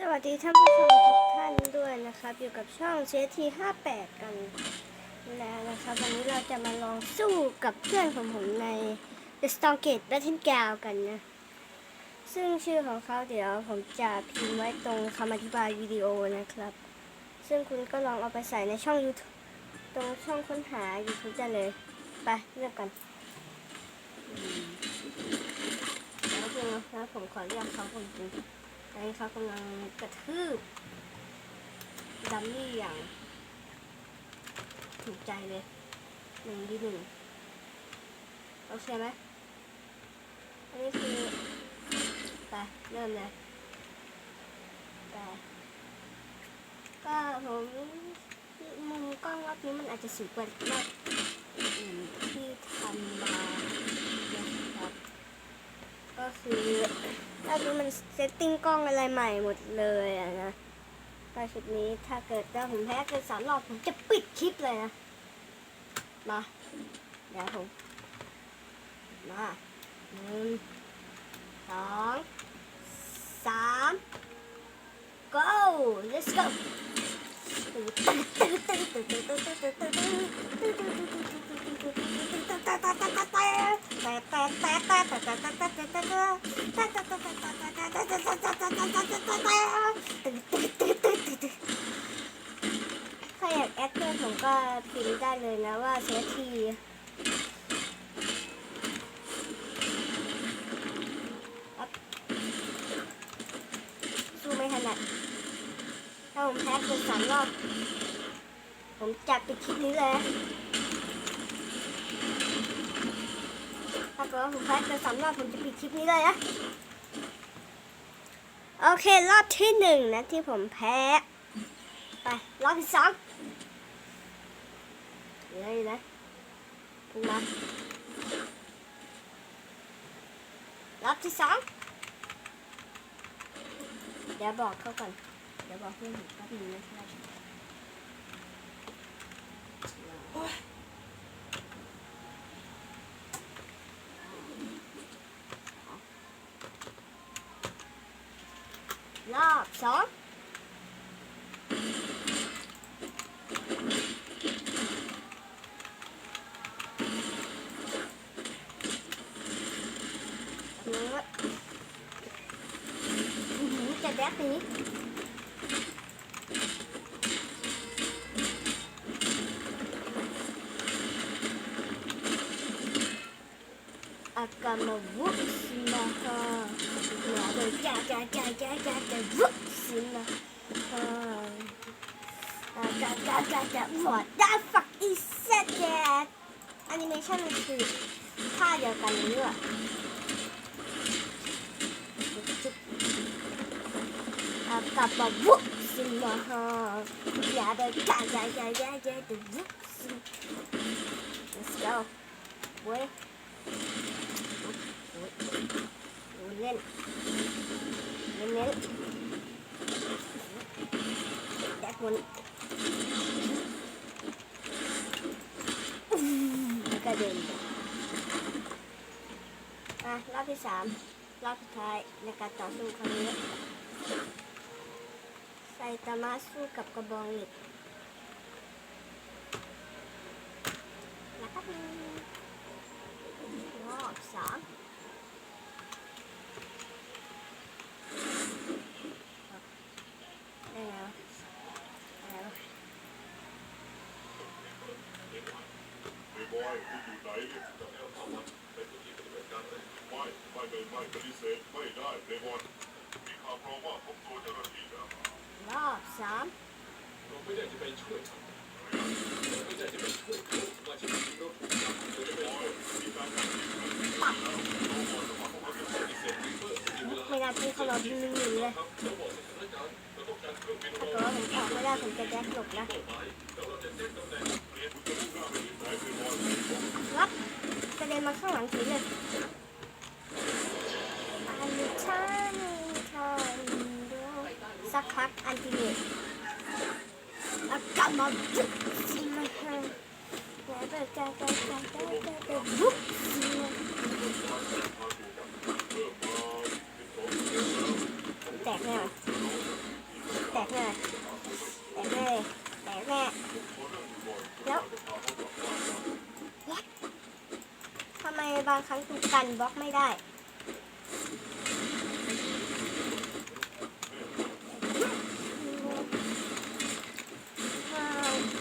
สวัสดีท่านผู้ชมทุกท่านด้วยนะครับ อยู่กับช่องเชที58กันแล้วนะครับวันนี้เราจะมาลองสู้กับเพื่อนของผมใน The Storm Gate Battle Ground กันนะ ซึ่งชื่อของเขาเดี๋ยวผมจะพิมพ์ไว้ตรงคำอธิบายวิดีโอนะครับ ซึ่งคุณก็ลองเอาไปใส่ในช่อง YouTube ตรงช่องค้นหา YouTube ได้เลย ไปเริ่มกันแล้วคือนะผมขอเรียกเขาจริง อันนี้เขากำลังกระทืบดัมมี่อย่าง ถูกใจเลยหนึ่งดีหนึ่งโอเคไหมอันนี้คือไปเริ่มเลยไปก็ผมมุมกล้องรอบนี้มันอาจจะสูงกว่ารอบที่ทำมานะครับก็คือ รอบนี้มันเซตติ้งกล้องอะไรใหม่หมดเลยอะนะไปชุดนี้ถ้าเกิดว่าผมแพ้เกินสามรอบผมจะปิดคลิปเลยนะ มา เดี๋ยวผม มาหนึ่งสองสาม go let's go ถ้าอยากแอดเพื่อนผมก็พิมพ์ได้เลยนะว่าเซทีสู้ไม่ถนัดถ้าผมแพ้เกินสามรอบ ผมจัดปิดคลิปนี้เลยากิดว่าผมแพ้เกินสามรอบผมจะปิดคลิปนี้เลยนะโอเครอบที่หนึ่งนะที่ผมแพ้ ไป รอบที่สองเดี๋ยวนะขึ้นมารอบที่สองเดี๋ยวบอกเขาก่อน เดี๋ยวบอกเพื่อนผมแป๊บนึงนะครับ รอบสองหนึ่งละอื้อหือจะแดกนี้ akan membuksinaha Ada jaga jaga jaga buksinaha Jaga jaga jaga What the fuck is that แอนิเมชันมันคือท่าเดียวกันเลยว่ะอากามาบุกสิมาฮะอย่าได้จ้าจ้าจ้าจ้าจ้าจะบุกสิ Let's go เว้ย เล่นเล่นเล่นแดกมันกระเด็นอะรอบที่สามรอบสุดท้ายในการต่อสู้ครั้งนี้ไซตามะสู้กับกระบองเหล็กนะครับรอบสาม ได้แล้วได้แล้ว ไอ้บอยคุณอยู่ ไม่ไม่ไม่ไม่ปฏิเสธไม่ได้เดมอนมีข่าวเพราะว่าผมตัวเจ้าหน้าที่แล้วรอบสามเราไม่ได้จะไปช่วยเขาเราไม่ได้จะไปช่วยเขาว่าชีวิตเราถูกจับเราจะไปบอช่วยยมีการจับมือกันปักปฏิเสธวิเวอร์มีเวลาไม่ากินขนมหนึ่งหนึ่งเลยครับเราบอกสถานการณ์เราต้องกาเครื่องบินถ้าเกิดว่าผมออกไม่ได้ผมจะแดกหลบนะ รับกระเด็นมาข้างหลังเฉยเลยอันชันชันดูสักพักอันติเมตแล้วกลับมาจุ๊บซิมาฮะแล้วก็จะจะจะจะจะจะจุ๊บซิมาแตกแน่แตกแน่แตกแน่แตกแน่แล้ว บางครั้งคุณกันบล็อกไม่ได้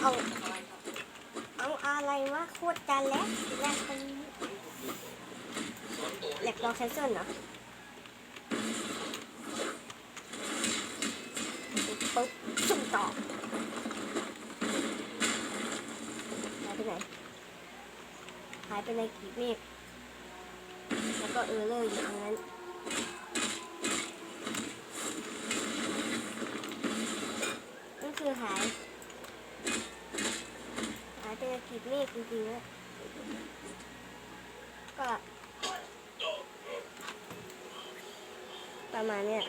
เอาเอาอะไรวะโคตรจันแล้วแรกคนนี้สอนต่อแหลกเราแคนเซิลเหรอปุ๊บสุ่มต่อหายไปไหนหายไปในกีบเมฆ แล้วก็เออเลอร์อยู่ตรงนั้นนั่คือหาย หายไปกีบเมฆจริงๆนะก็ประมาณเนี้ย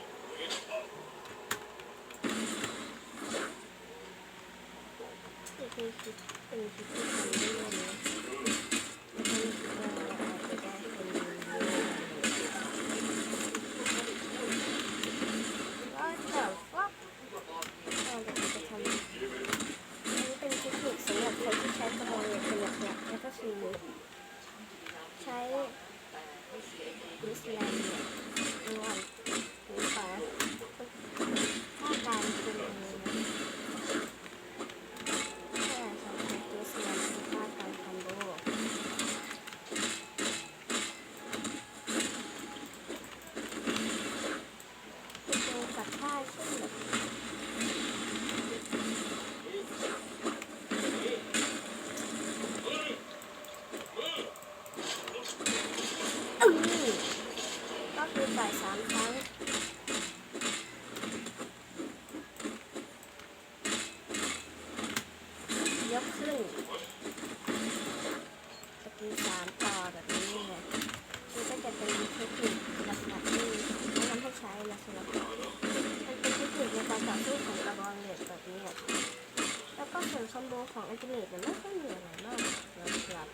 นี่คือคลิปเป็นคลิปที่ทำได้เลยนะแล้วก็รู้สึกว่าอาจจะได้คนดูเยอะเลยว่าแต่ว่าเราจะทำ อันนี้เป็นเทคนิคสำหรับคนที่ใช้กระบองเหล็กเป็นหลักๆแล้วก็คือใช้ ดิสแลนด์เนี่ยระหว่างหูฝาถ้าการเป็นอย่างนี้นะถ้าเราใช้ดิสแลนด์เป็นท่าการคอมโบจะเจอกับท่าเช่นแบบ อืมก็คือต่อยสามครั้ง ยกขึ้นสกิลสามต่อแบบนี้เลยนี่ก็จะเป็นเทคนิคลักษณะที่แนะนำให้ใช้นะสำหรับมันเป็นเทคนิคในการต่อสู้ของกระบองเหล็กแบบนี้อะแล้วก็ส่วนคอมโบของอัลติเมทเนี่ยไม่ค่อยมีอะไรมากนะครับ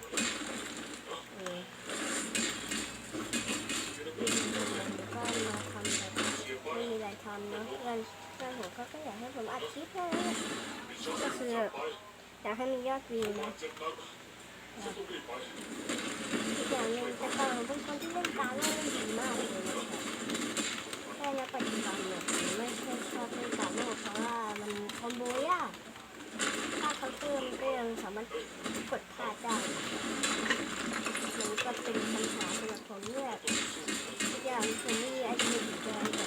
เออ ก็มาทำแบบไม่มีอะไรทำนะเพื่อนเพื่อนผมเขาก็อยากให้ผมอัดคลิปนะก็คืออยากให้มียอดวิวนะอีกอย่างหนึ่งแต่ก่อนผมเป็นคนที่เล่นการเล่นดีมากเลยนะครับแต่ในปัจจุบันเนี่ยผมไม่ค่อยชอบเล่นการเล่นเพราะว่ามันคอมโบยากถ้าเขาเติมก็ยังสามารถกดพลาดได้มันก็เป็นปัญหาสำหรับผมเนี่ยอย่างผมมีไอเดียอีกอย่าง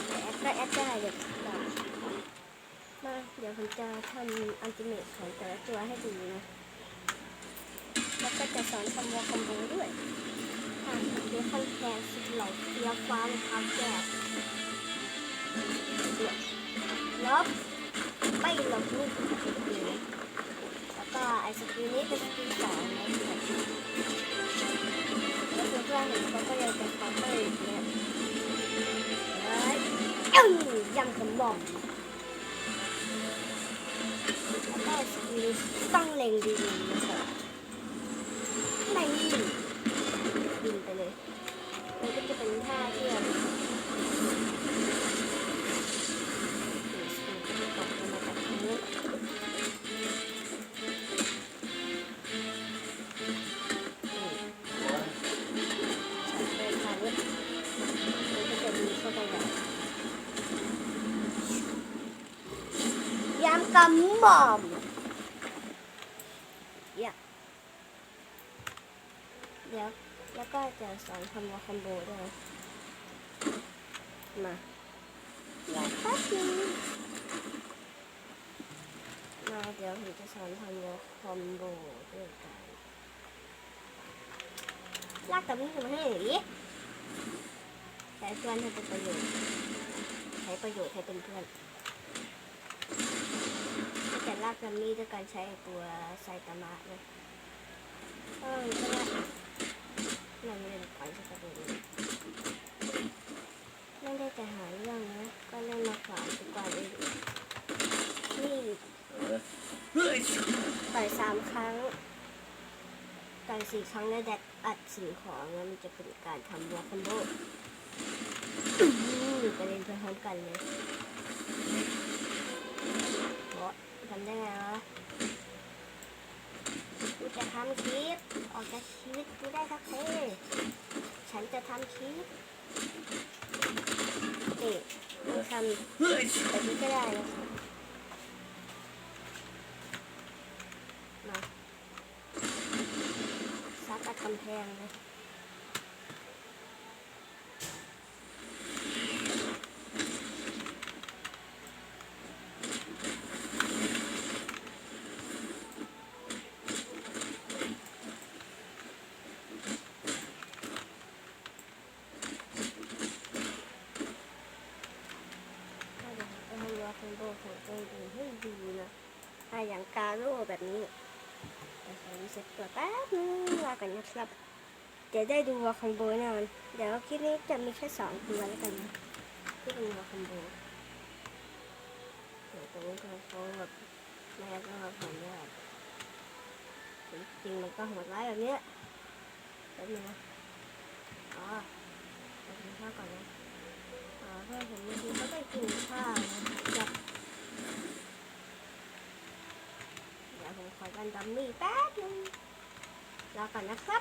แต่แอดได้เดี๋ยวมาเดี๋ยวผมจะทำอัลติเมทของแต่ละตัวให้ดูนะแล้วก็จะสอนคำว่าคอมโบด้วยทางเดี๋ยวคอนแทนสุดหล่อเฟี้ยวฟ้าวความแก่เดือดลบไม่ลบลูกสกิลแล้วก็ไอสกิลนี้เป็นสกิลสองนะแล้วเพื่อนเห็นเขาก็ยังเป็นคอมเตอร์อยู่เนี่ย อื้อยำขนมแล้วก็สกิลต้องเล็งดีๆนะครับไม่ กำหม่อมเดี๋ยวเดี๋ยวแล้วก็จะสอนคำว่าคอมโบด้วยมาเดี๋ยวแป๊บนึงมาเดี๋ยวผมจะสอนคำว่าคอมโบด้วยกันลากกับนี่ผมให้หน่อยดิใช้เพื่อนให้เป็นประโยชน์ใช้ประโยชน์ให้เป็นเพื่อน ลากกัมมี่ด้วยการใช้ตัวไซตามะนะเออก็ได้เราเล่นก่อนสักตัวนึงไม่ได้แต่หาเรื่องนะ ก็เล่นมาก่อนดีกว่าเลยนี่ต่อยสามครั้งต่อยสี่ครั้งแล้วแดดอัดสิ่งของแล้วมันจะเป็นการทำวอลคัมโบกระเด็นไปพร้อมกันเลย ทำได้ไงวะกูจะทำคลิป ออกจากชีวิตกูได้สักทีฉันจะทำคลิปนี่เราทำแบบนี้ก็ได้นะคะมาซักอัดกำแพงเลย ถ้าเดี๋ยวผมจะทำวาคอมโบของตัวเองให้ดูนะถ้าอย่างกาโร่แบบนี้เดี๋ยวผมเซ็ตตัวแป๊บนึงรอกันนะครับเดี๋ยวได้ดูวาคอมโบแน่นอนเดี๋ยวคลิปนี้จะมีแค่สองตัวแล้วกันนะที่เป็นวาคอมโบเดี๋ยวตรงนี้ก็เขาแบบแม่ก็ผมว่าจริงมันก็โหดร้ายแบบนี้แป๊บนึงนะอ๋อไปกินข้าวก่อนนะอ๋อเพื่อนผมบางทีก็ไปกินข้าวนะ ครับเดี๋ยวผมขอกั